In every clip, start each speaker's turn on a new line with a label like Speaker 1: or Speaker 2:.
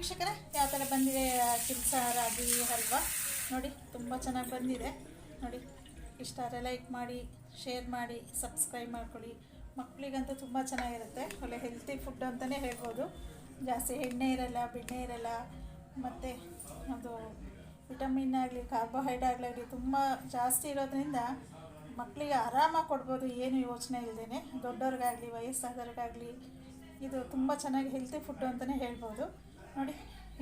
Speaker 1: ವೀಕ್ಷಕರೇ, ಯಾವ ಥರ ಬಂದಿದೆ ಚಿಲ್ಸ ರಾಗಿ ಹಲ್ವಾ? ನೋಡಿ, ತುಂಬ ಚೆನ್ನಾಗಿ ಬಂದಿದೆ. ನೋಡಿ, ಇಷ್ಟ ಆದರೆ ಲೈಕ್ ಮಾಡಿ ಶೇರ್ ಮಾಡಿ ಸಬ್ಸ್ಕ್ರೈಬ್ ಮಾಡ್ಕೊಳ್ಳಿ. ಮಕ್ಕಳಿಗಂತೂ ತುಂಬ ಚೆನ್ನಾಗಿರುತ್ತೆ. ಒಳ್ಳೆ ಹೆಲ್ತಿ ಫುಡ್ ಅಂತಲೇ ಹೇಳ್ಬೋದು. ಜಾಸ್ತಿ ಎಣ್ಣೆ ಇರಲ್ಲ, ಬೆಣ್ಣೆ ಇರಲ್ಲ, ಮತ್ತು ಅದು ವಿಟಮಿನ್ ಆಗಲಿ ಕಾರ್ಬೋಹೈಡ್ರೇಟ್ ಆಗಲಿ ತುಂಬ ಜಾಸ್ತಿ ಇರೋದ್ರಿಂದ ಮಕ್ಕಳಿಗೆ ಆರಾಮಾಗಿ ಕೊಡ್ಬೋದು. ಏನು ಯೋಚನೆ ಇಲ್ಲದೇ ದೊಡ್ಡವ್ರಿಗಾಗಲಿ, ವಯಸ್ಸಾದವ್ರಿಗಾಗಲಿ, ಇದು ತುಂಬ ಚೆನ್ನಾಗಿ ಹೆಲ್ತಿ ಫುಡ್ ಅಂತಲೇ ಹೇಳ್ಬೋದು. ನೋಡಿ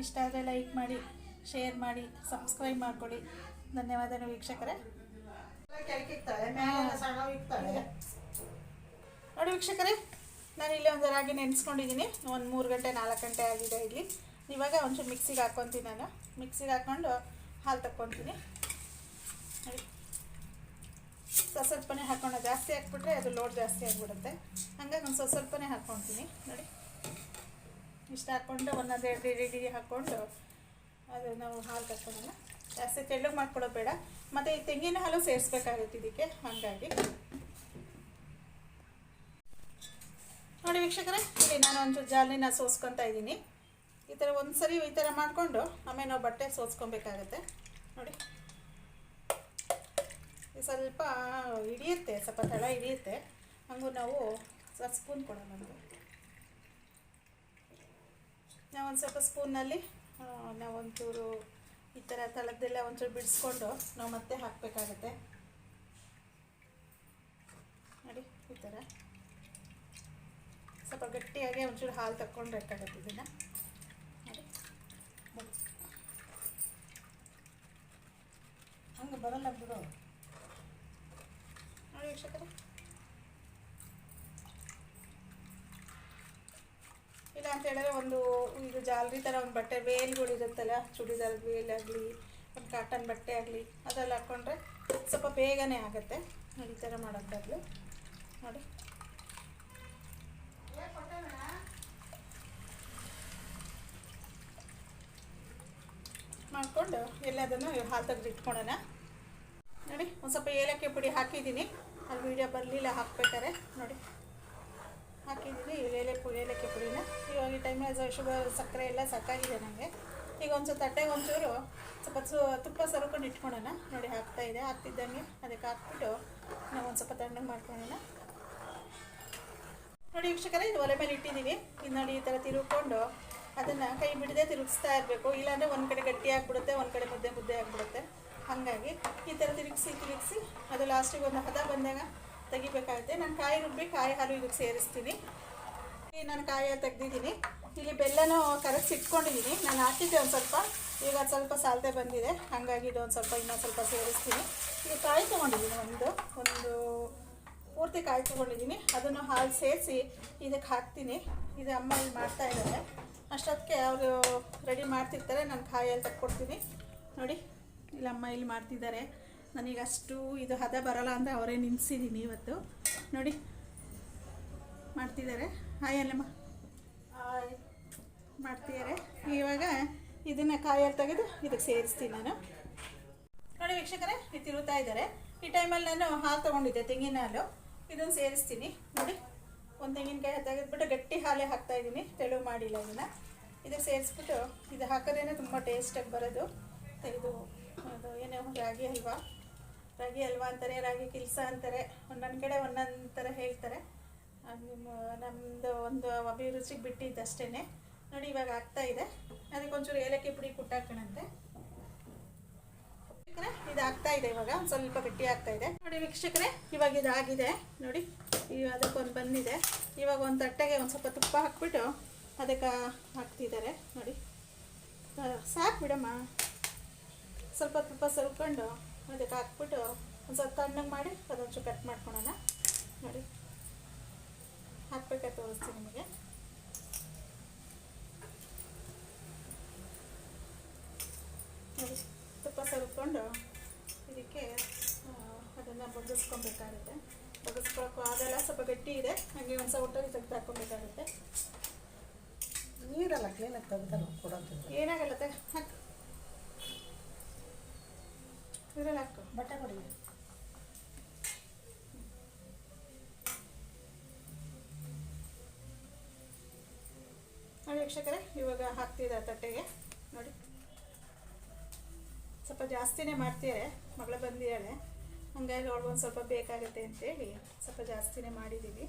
Speaker 1: ಇಷ್ಟ ಆದರೆ ಲೈಕ್ ಮಾಡಿ ಶೇರ್ ಮಾಡಿ ಸಬ್ಸ್ಕ್ರೈಬ್ ಮಾಡ್ಕೊಳ್ಳಿ ಧನ್ಯವಾದಗಳು ವೀಕ್ಷಕರೇ. ನೋಡಿ ವೀಕ್ಷಕರೇ ನಾನು ಇಲ್ಲಿ ಒಂದು ರಾಗಿ ನೆನೆಸ್ಕೊಂಡಿದ್ದೀನಿ ಒಂದು ಮೂರು ಗಂಟೆ ನಾಲ್ಕು ಗಂಟೆ ಆಗಿದೆ ಇಲ್ಲಿ. ಇವಾಗ ಒಂಚೂರು ಮಿಕ್ಸಿಗೆ ಹಾಕ್ಕೊತೀನಿ ನಾನು. ಮಿಕ್ಸಿಗೆ ಹಾಕ್ಕೊಂಡು ಹಾಲು ತಕ್ಕೊತೀನಿ. ನೋಡಿ. ಸ್ವಲ್ಪ ಸ್ವಲ್ಪನೇ ಹಾಕ್ಕೊಂಡು ಜಾಸ್ತಿ ಹಾಕ್ಬಿಟ್ರೆ ಅದು ಲೋಡ್ ಜಾಸ್ತಿ ಆಗಿಬಿಡುತ್ತೆ. ಹಂಗಾಗಿ ಒಂದು ಸ್ವಲ್ಪ ಸ್ವಲ್ಪನೇ ಹಾಕ್ಕೊತೀನಿ ನೋಡಿ. ಇಷ್ಟು ಹಾಕ್ಕೊಂಡು ಒಂದೊಂದು ಎರಡು ಇಡೀ ಹಾಕ್ಕೊಂಡು ಅದು ನಾವು ಹಾಲು ತಕ್ಕೊಳ್ಳೋಣ ಜಾಸ್ತಿ ತೆಳ್ಳಗೆ ಮಾಡ್ಕೊಳ್ಳೋ ಬೇಡ. ಮತ್ತು ಈ ತೆಂಗಿನ ಹಾಲು ಸೇರಿಸ್ಬೇಕಾಗುತ್ತೆ ಇದಕ್ಕೆ, ಹಾಗಾಗಿ. ನೋಡಿ ವೀಕ್ಷಕರೇ, ಇಲ್ಲಿ ನಾನು ಒಂದು ಜಾಲಿನ ಸೋಸ್ಕೊತಾ ಇದ್ದೀನಿ. ಈ ಥರ ಒಂದು ಸರಿ ಈ ಥರ ಮಾಡಿಕೊಂಡು ಆಮೇಲೆ ನಾವು ಬಟ್ಟೆ ಸೋಸ್ಕೊಬೇಕಾಗತ್ತೆ. ನೋಡಿ. ಸ್ವಲ್ಪ ಹಿಡಿಯುತ್ತೆ, ಸ್ವಲ್ಪ ತಳ ಹಿಡಿಯುತ್ತೆ. ಹಂಗೂ ನಾವು ಸ್ಪೂನ್ ಕೊಡೋಣ ನಮಗೆ ನಾವು ಒಂದು ಸ್ವಲ್ಪ ಸ್ಪೂನಲ್ಲಿ ನಾವು ಒಂಚೂರು ಈ ಥರ ತಳದ್ದೆಲ್ಲ ಒಂಚೂರು ಬಿಡಿಸ್ಕೊಂಡು ನಾವು ಮತ್ತೆ ಹಾಕಬೇಕಾಗತ್ತೆ. ನೋಡಿ, ಈ ಥರ ಸ್ವಲ್ಪ ಗಟ್ಟಿಯಾಗಿ ಒಂಚೂರು ಹಾಲು ತಕ್ಕೊಂಡ್ಬೇಕಾಗತ್ತೆ ಇದನ್ನು. ನೋಡಿ
Speaker 2: ಹಂಗೆ ಬರಲ್ಲ ಬಿಡು.
Speaker 1: ನೋಡಿ ವೀಕ್ಷಕರೇ. ಅಂತ ಹೇಳಿದ್ರೆ ಒಂದು ಇದು ಜಾಲರಿ ಥರ ಒಂದು ಬಟ್ಟೆ ವೇಲ್ಗಳು ಇರುತ್ತಲ್ಲ, ಚೂಡಿದಾರ್ ವೇಲ್ ಆಗಲಿ, ಒಂದು ಕಾಟನ್ ಬಟ್ಟೆ ಆಗಲಿ, ಅದೆಲ್ಲ ಹಾಕ್ಕೊಂಡ್ರೆ ಸ್ವಲ್ಪ ಬೇಗನೆ ಆಗುತ್ತೆ. ಈ ಥರ ಮಾಡೋದು ನೋಡಿ. ಮಾಡಿಕೊಂಡು ಎಲ್ಲದನ್ನು ಹಾಲು ತೆಗೆದು ಇಟ್ಕೊಳ್ಳೋಣ ನೋಡಿ, ಒಂದು ಸ್ವಲ್ಪ ಏಲಕ್ಕಿ ಪುಡಿ ಹಾಕಿದ್ದೀನಿ. ಅಲ್ಲಿ ವೀಡಿಯೋ ಬರಲಿಲ್ಲ, ಹಾಕ್ಬೇಕಾರೆ. ನೋಡಿ. ಹಾಕಿದ್ದೀನಿ ಏಲಕ್ಕಿ ಏಲಕ್ಕಿ ಪುಡಿನ. ಟೈಮಲ್ಲಿ ಶುಗರ್, ಸಕ್ಕರೆ ಎಲ್ಲ ಸಾಕಾಗಿದೆ ನನಗೆ ಈಗ ಒಂದು ಸ್ವಲ್ಪ ತಟ್ಟೆಗೆ ಒಂಚೂರು ಸ್ವಲ್ಪ ಸು, ತುಪ್ಪ ಸರ್ಕೊಂಡು ಇಟ್ಕೊಳ್ಳೋಣ. ನೋಡಿ ಹಾಕ್ತಾ ಇದೆ ಹಾಕ್ತಿದ್ದಂಗೆ ಅದಕ್ಕೆ ಹಾಕ್ಬಿಟ್ಟು ನಾವು ಒಂದು ಸ್ವಲ್ಪ ತಣ್ಣಗೆ ಮಾಡ್ಕೊಳ್ಳೋಣ. ನೋಡಿ ವೀಕ್ಷಕರೇ, ಇದು ಒಲೆ ಮೇಲೆ ಇಟ್ಟಿದ್ದೀವಿ. ಇದು ನೋಡಿ ಈ ಥರ ತಿರುಗ್ಕೊಂಡು ಅದನ್ನು ಕೈ ಬಿಡದೆ ತಿರುಗಿಸ್ತಾ ಇರಬೇಕು. ಇಲ್ಲಾಂದರೆ ಒಂದು ಕಡೆ ಗಟ್ಟಿ ಆಗಿಬಿಡುತ್ತೆ, ಒಂದು ಕಡೆ ಮುದ್ದೆ ಮುದ್ದೆ ಆಗಿಬಿಡುತ್ತೆ. ಹಾಗಾಗಿ ಈ ಥರ ತಿರುಗಿಸಿ ತಿರುಗಿಸಿ ಅದು ಲಾಸ್ಟಿಗೆ ಒಂದು ಹದ ಬಂದಾಗ ತೆಗಿಬೇಕಾಗುತ್ತೆ. ನಾನು ಕಾಯಿ ರುಬ್ಬಿ, ಕಾಯಿ ಹಾಲು ಇದಕ್ಕೆ ಸೇರಿಸ್ತೀನಿ. ನಾನು ಕಾಯಿ ತೆಗ್ದಿದ್ದೀನಿ. ಇಲ್ಲಿ ಬೆಲ್ಲನೂ ಕರೆಕ್ಟ್ ಇಟ್ಕೊಂಡಿದ್ದೀನಿ ನಾನು ಹಾಕಿದ್ದೆ ಒಂದು ಸ್ವಲ್ಪ. ಈಗ ಸ್ವಲ್ಪ ಸಾಲದೆ ಬಂದಿದೆ. ಹಾಗಾಗಿ ಇದು ಒಂದು ಸ್ವಲ್ಪ ಇನ್ನೊಂದು ಸ್ವಲ್ಪ ಸೇರಿಸ್ತೀನಿ. ಈಗ ಕಾಯಿ ತೊಗೊಂಡಿದ್ದೀನಿ ಒಂದು ಒಂದು ಪೂರ್ತಿ ಕಾಯಿ ತೊಗೊಂಡಿದ್ದೀನಿ ಅದನ್ನು ಹಾಲು ಸೇರಿಸಿ ಇದಕ್ಕೆ ಹಾಕ್ತೀನಿ. ಇದು ಅಮ್ಮ ಇಲ್ಲಿ ಮಾಡ್ತಾ ಇದ್ದಾರೆ. ಅಷ್ಟೊತ್ತಿಗೆ ಅವರು ರೆಡಿ ಮಾಡ್ತಿರ್ತಾರೆ. ನಾನು ಕಾಯಲ್ಲಿ ತಕ್ಕೊಡ್ತೀನಿ. ನೋಡಿ, ಇಲ್ಲಿ ಅಮ್ಮ ಇಲ್ಲಿ ಮಾಡ್ತಿದ್ದಾರೆ. ನನಗೆ ಅಷ್ಟು ಇದು ಹದ ಬರಲ್ಲ ಅಂದರೆ ಅವರೇ ನಿಲ್ಲಿಸಿದ್ದೀನಿ ಇವತ್ತು. ನೋಡಿ, ಮಾಡ್ತಿದ್ದಾರೆ. ಹಾಯ್ ಅಲ್ಲಮ್ಮ. ಹಾಯ್ ಮಾಡ್ತಿದ್ದಾರೆ ಇವಾಗ ಇದನ್ನು ಕಾಯಲ್ಲಿ ತೆಗೆದು ಇದಕ್ಕೆ ಸೇರಿಸ್ತೀನಿ ನಾನು. ನೋಡಿ ವೀಕ್ಷಕರೇ, ಇದು ತಿರುತ್ತಾ ಇದ್ದಾರೆ. ಈ ಟೈಮಲ್ಲಿ ನಾನು ಹಾಲು ತೊಗೊಂಡಿದ್ದೆ, ತೆಂಗಿನ ಹಾಲು. ಇದನ್ನು ಸೇರಿಸ್ತೀನಿ. ನೋಡಿ, ಒಂದು ತೆಂಗಿನಕಾಯಿ ತೆಗೆದ್ಬಿಟ್ಟು ಗಟ್ಟಿ ಹಾಲೇ ಹಾಕ್ತಾ ಇದ್ದೀನಿ. ತೆಳು ಮಾಡಿಲ್ಲ ಅದನ್ನು ಇದಕ್ಕೆ ಸೇರಿಸ್ಬಿಟ್ಟು ಇದು ಹಾಕೋದೇನೆ ತುಂಬ ಟೇಸ್ಟಾಗಿ ಬರೋದು. ಇದು, ಅದು ಏನೋ ರಾಗಿ ಹಲ್ವಾ ರಾಗಿ ಹಲ್ವಾ ಅಂತಾರೆ, ರಾಗಿ ಕಿಲ್ಸ ಅಂತಾರೆ. ಒಂದೊಂದು ಕಡೆ ಒಂದೊಂದು ಥರ ಹೇಳ್ತಾರೆ. ನಿಮ್ಮ ನಮ್ಮದು ಒಂದು ಅಭಿರುಚಿಗೆ ಬಿಟ್ಟಿದ್ದಷ್ಟೇ ನೋಡಿ, ಇವಾಗ ಆಗ್ತಾ ಇದೆ. ಅದಕ್ಕೆ ಒಂಚೂರು ಏಲಕ್ಕಿ ಪುಡಿ ಕುಟ್ಟಾಕಣಂತೆ ಇದು ಆಗ್ತಾ ಇದೆ ಇವಾಗ. ಒಂದು ಸ್ವಲ್ಪ ಗಟ್ಟಿ ಆಗ್ತಾ ಇದೆ. ನೋಡಿ ವೀಕ್ಷಕರೇ, ಇವಾಗ ಇದಾಗಿದೆ. ನೋಡಿ ಅದಕ್ಕೊಂದು ಬಂದಿದೆ. ಇವಾಗ ಒಂದು ತಟ್ಟೆಗೆ ಒಂದು ಸ್ವಲ್ಪ ತುಪ್ಪ ಹಾಕ್ಬಿಟ್ಟು ಅದಕ್ಕೆ ಹಾಕ್ತಿದ್ದಾರೆ. ನೋಡಿ. ಸಾಕ್ ಬಿಡಮ್ಮ. ಸ್ವಲ್ಪ ತುಪ್ಪ ಸರ್ಕೊಂಡು ಅದಕ್ಕೆ ಹಾಕ್ಬಿಟ್ಟು ಒಂದು ಸ್ವಲ್ಪ ತಣ್ಣಗೆ ಮಾಡಿ ಅದೊಂಚೂರು ಕಟ್ ಮಾಡ್ಕೊಳೋಣ ನೋಡಿ ಹಾಕ್ಬೇಕಾದ್ರೆ ತೋರಿಸ್ತೀನಿ ನಿಮಗೆ ನೋಡಿ ತುಪ್ಪ ಸರ್ಕೊಂಡು ಇದಕ್ಕೆ ಅದನ್ನು ಬಗ್ಗಿಸ್ಕೊಬೇಕಾಗುತ್ತೆ. ಬಗ್ಗಿಸ್ಕೊಳಕ್ಕೂ ಆಗಲ್ಲ ಸ್ವಲ್ಪ ಗಟ್ಟಿ ಇದೆ ಹಾಗೆ ಒಂದು ಸೌಟಲ್ಲಿ ತೆಗೆದು ಹಾಕ್ಕೊಬೇಕಾಗುತ್ತೆ.
Speaker 2: ನೀರಲ್ಲ ಕ್ಲೀನಾಗಿ ತೆಗ್ದಲ್ಲ ಕೊಡೋದು
Speaker 1: ಏನಾಗಲ್ಲ ತೆ ಹಾಕು. ನೀರಲ್ಲಿ ಹಾಕು.
Speaker 2: ಬಟ್ಟೆ ಕೊಡಿ.
Speaker 1: ವೀಕ್ಷಕರೇ ಇವಾಗ ಹಾಕ್ತಿದ್ದ ತಟ್ಟೆಗೆ ನೋಡಿ. ಸ್ವಲ್ಪ ಜಾಸ್ತಿನೇ ಮಾಡ್ತೀರೆ, ಮಗಳು ಬಂದಿದ್ದಾಳೆ. ಹಂಗಾಗಿ ಅವ್ಳಿಗೊಂದು ಸ್ವಲ್ಪ ಬೇಕಾಗುತ್ತೆ ಅಂತೇಳಿ ಸ್ವಲ್ಪ ಜಾಸ್ತಿನೇ ಮಾಡಿದ್ದೀವಿ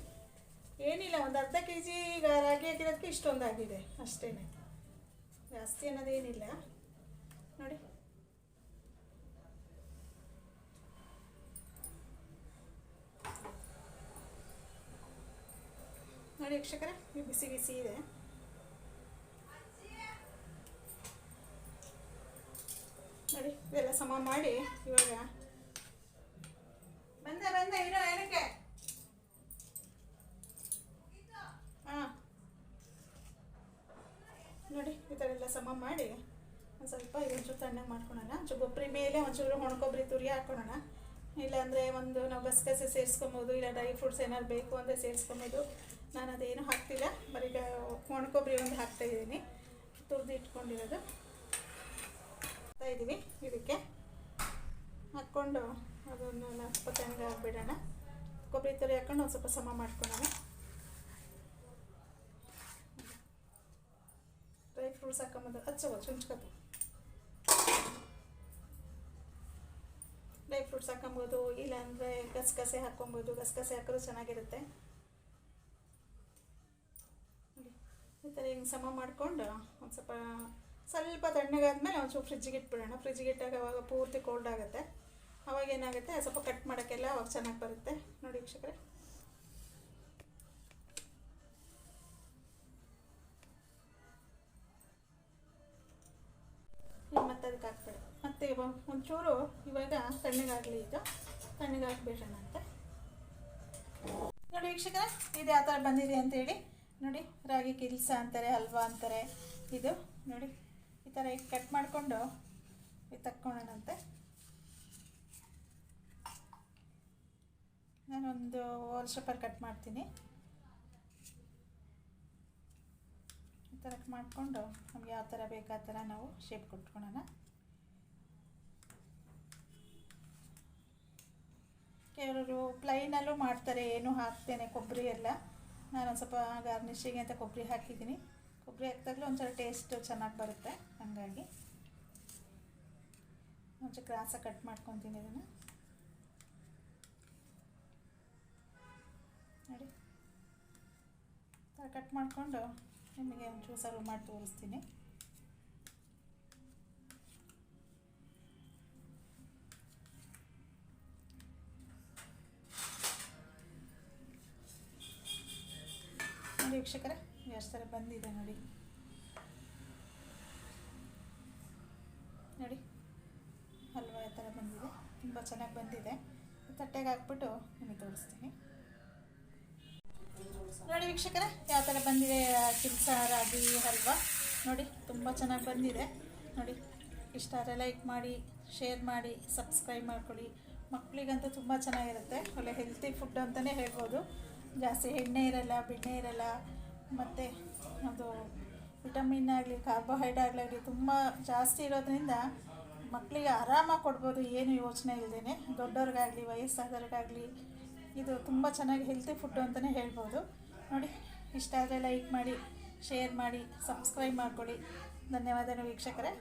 Speaker 1: ಏನಿಲ್ಲ, ಒಂದು ಅರ್ಧ ಕೆ ಜಿ ಈಗ ರಾಗಿ ಹಾಕಿರೋದಕ್ಕೆ ಇಷ್ಟೊಂದಾಗಿದೆ ಅಷ್ಟೇ ಜಾಸ್ತಿ ಅನ್ನೋದೇನಿಲ್ಲ. ನೋಡಿ. ನೋಡಿ ಯಕ್ಷಕರ ಈ ಬಿಸಿ ಬಿಸಿ ಇದೆ ನೋಡಿ ಇದೆಲ್ಲ ಸಮ ಮಾಡಿ ಇವಾಗ. ಬಂದೆ ಬಂದೆ ಇರೋ ಏನಕ್ಕೆ? ಹಾಂ. ನೋಡಿ ಈ ಥರ ಎಲ್ಲ ಸಮ ಮಾಡಿ ಒಂದು ಸ್ವಲ್ಪ ಒಂಚೂರು ತಣ್ಣಗೆ ಮಾಡ್ಕೊಳೋಣ. ಒಂಚೂರು ಕೊಬ್ಬರಿ ಮೇಲೆ ಒಂಚೂರು ಒಣಕೊಬ್ಬರಿ ತುರಿ ಹಾಕ್ಕೊಳೋಣ ಇಲ್ಲಾಂದರೆ ಒಂದು ನಾವು ಗಸಗಸೆ ಸೇರಿಸ್ಕೊಬೋದು ಇಲ್ಲ ಡ್ರೈ ಫ್ರೂಟ್ಸ್ ಏನಾದ್ರು ಬೇಕು ಅಂದರೆ ಸೇರಿಸ್ಕೊಬೋದು. ನಾನು ಅದೇನು ಹಾಕ್ತಿಲ್ಲ. ಬರೀ ಒಣಕೊಬ್ಬರಿ ಒಂದು ಹಾಕ್ತಾ ಇದ್ದೀನಿ. ತುರಿದು ಇಟ್ಕೊಂಡಿರೋದು. ಇದ್ದೀವಿ. ಇದಕ್ಕೆ ಹಾಕ್ಕೊಂಡು ಅದನ್ನು ಸ್ವಲ್ಪ ತಣ್ಣಗೆ ಹಾಕ್ಬಿಡೋಣ. ಕೊಬ್ಬರಿ ತುರಿ ಹಾಕ್ಕೊಂಡು ಒಂದು ಸ್ವಲ್ಪ ಸಮ ಮಾಡ್ಕೊಳ್ಳೋಣ ಡ್ರೈ ಫ್ರೂಟ್ಸ್ ಹಾಕೊಂಬಂದು ಹಚ್ಚವ ಚುಂಚ್ಕೋದು ಡ್ರೈ ಫ್ರೂಟ್ಸ್ ಹಾಕೊಬೋದು, ಇಲ್ಲಾಂದರೆ ಗಸಗಸೆ ಹಾಕ್ಕೊಬೋದು ಗಸಗಸೆ ಹಾಕಿದ್ರೆ ಚೆನ್ನಾಗಿರುತ್ತೆ. ಈ ಥರ ಹಿಂಗೆ ಸಮ ಮಾಡಿಕೊಂಡು ಒಂದು ಸ್ವಲ್ಪ ಸ್ವಲ್ಪ ತಣ್ಣಗಾದ್ಮೇಲೆ ಒಂಚೂರು ಫ್ರಿಜ್ಜಿಗೆ ಇಟ್ಬಿಡೋಣ. ಫ್ರಿಜ್ಜಿಗೆ ಇಟ್ಟಾಗ ಅವಾಗ ಪೂರ್ತಿ ಕೋಲ್ಡ್ ಆಗುತ್ತೆ. ಅವಾಗ ಏನಾಗುತ್ತೆ? ಸ್ವಲ್ಪ ಕಟ್ ಮಾಡೋಕ್ಕೆಲ್ಲ ಅವಾಗ ಚೆನ್ನಾಗಿ ಬರುತ್ತೆ. ನೋಡಿ ವೀಕ್ಷಕರೇ. ಮತ್ತೆ ಅದಕ್ಕೆ ಹಾಕ್ಬೇಡ. ಮತ್ತೆ ಇವಾಗ ಒಂಚೂರು ಇವಾಗ ತಣ್ಣಗಾಗಲಿ ಇದು ತಣ್ಣಗಾಕ್ಬಿಡೋಣ ಅಂತ. ನೋಡಿ ವೀಕ್ಷಕರೇ, ಇದು ಯಾವ ಥರ ಬಂದಿದೆ ಅಂತೇಳಿ ನೋಡಿ, ರಾಗಿ ಕಿಲ್ಸ ಅಂತಾರೆ, ಹಲ್ವಾ ಅಂತಾರೆ. ಇದು ನೋಡಿ. ಈ ಥರ ಈಗ ಕಟ್ ಮಾಡಿಕೊಂಡು ತಕ್ಕೊಳ್ಳೋಣಂತೆ ನಾನೊಂದು ಓಲ್ ಶೇಪರ್ ಕಟ್ ಮಾಡ್ತೀನಿ. ಈ ಥರ ಮಾಡಿಕೊಂಡು ನಮ್ಗೆ ಯಾವ ಥರ ಬೇಕು ಆ ಥರ ನಾವು ಶೇಪ್ ಕೊಟ್ಕೊಳ್ಳೋಣ ಕೆಲವರು ಪ್ಲೈನಲ್ಲೂ ಮಾಡ್ತಾರೆ, ಏನು ಹಾಕ್ತೇನೆ ಕೊಬ್ಬರಿ ಎಲ್ಲ. ನಾನೊಂದು ಸ್ವಲ್ಪ ಗಾರ್ನಿಷಿಗೆ ಅಂತ ಕೊಬ್ಬರಿ ಹಾಕಿದ್ದೀನಿ. ಕೊಬ್ಬರಿ ಹಾಕಿದಾಗಲೂ ಒಂಥರ ಟೇಸ್ಟ್ ಚೆನ್ನಾಗಿ ಬರುತ್ತೆ, ಹಾಗಾಗಿ. ಒಂಚೂರು ಕ್ರಾಸಾಗಿ ಕಟ್ ಮಾಡ್ಕೊತೀನಿ ಇದನ್ನು. ನೋಡಿ. ಕಟ್ ಮಾಡಿಕೊಂಡು ನಿಮಗೆ ಸರ್ವ್ ಮಾಡಿ ತೋರಿಸ್ತೀನಿ. ಎಷ್ಟು ಥರ ಬಂದಿದೆ ನೋಡಿ. ನೋಡಿ, ಹಲ್ವಾ ಥರ ಬಂದಿದೆ. ತುಂಬ ಚೆನ್ನಾಗಿ ಬಂದಿದೆ. ತಟ್ಟೆಗೆ ಹಾಕ್ಬಿಟ್ಟು ನಿಮಗೆ ತೋರಿಸ್ತೀನಿ. ನೋಡಿ ವೀಕ್ಷಕರೇ, ಯಾವ ಥರ ಬಂದಿದೆ ಕಿಲ್ಸ ರಾಗಿ, ಹಲ್ವಾ. ನೋಡಿ, ತುಂಬ ಚೆನ್ನಾಗಿ ಬಂದಿದೆ. ನೋಡಿ ಇಷ್ಟ ಆದರೆ ಲೈಕ್ ಮಾಡಿ ಶೇರ್ ಮಾಡಿ ಸಬ್ಸ್ಕ್ರೈಬ್ ಮಾಡ್ಕೊಳ್ಳಿ. ಮಕ್ಕಳಿಗಂತೂ ತುಂಬ ಚೆನ್ನಾಗಿರುತ್ತೆ. ಒಳ್ಳೆ ಹೆಲ್ತಿ ಫುಡ್ ಅಂತಲೇ ಹೇಳ್ಬೋದು. ಜಾಸ್ತಿ ಎಣ್ಣೆ ಇರಲ್ಲ, ಬೆಣ್ಣೆ ಇರಲ್ಲ ಮತ್ತು ಅದು ವಿಟಮಿನ್ ಆಗಲಿ ಕಾರ್ಬೋಹೈಡ್ರೇಟ್ ಆಗಲಿ ತುಂಬ ಜಾಸ್ತಿ ಇರೋದ್ರಿಂದ ಮಕ್ಕಳಿಗೆ ಆರಾಮಾಗಿ ಕೊಡ್ಬೋದು ಏನು ಯೋಚನೆ ಇಲ್ಲದೇ ದೊಡ್ಡವ್ರಿಗಾಗಲಿ, ವಯಸ್ಸಾದವ್ರಿಗಾಗಲಿ ಇದು ತುಂಬ ಚೆನ್ನಾಗಿ ಹೆಲ್ತಿ ಫುಡ್ಡು ಅಂತಲೇ ಹೇಳ್ಬೋದು. ನೋಡಿ ಇಷ್ಟ ಆದರೆ ಲೈಕ್ ಮಾಡಿ ಶೇರ್ ಮಾಡಿ ಸಬ್ಸ್ಕ್ರೈಬ್ ಮಾಡಿಕೊಡಿ ಧನ್ಯವಾದಗಳು ವೀಕ್ಷಕರೇ.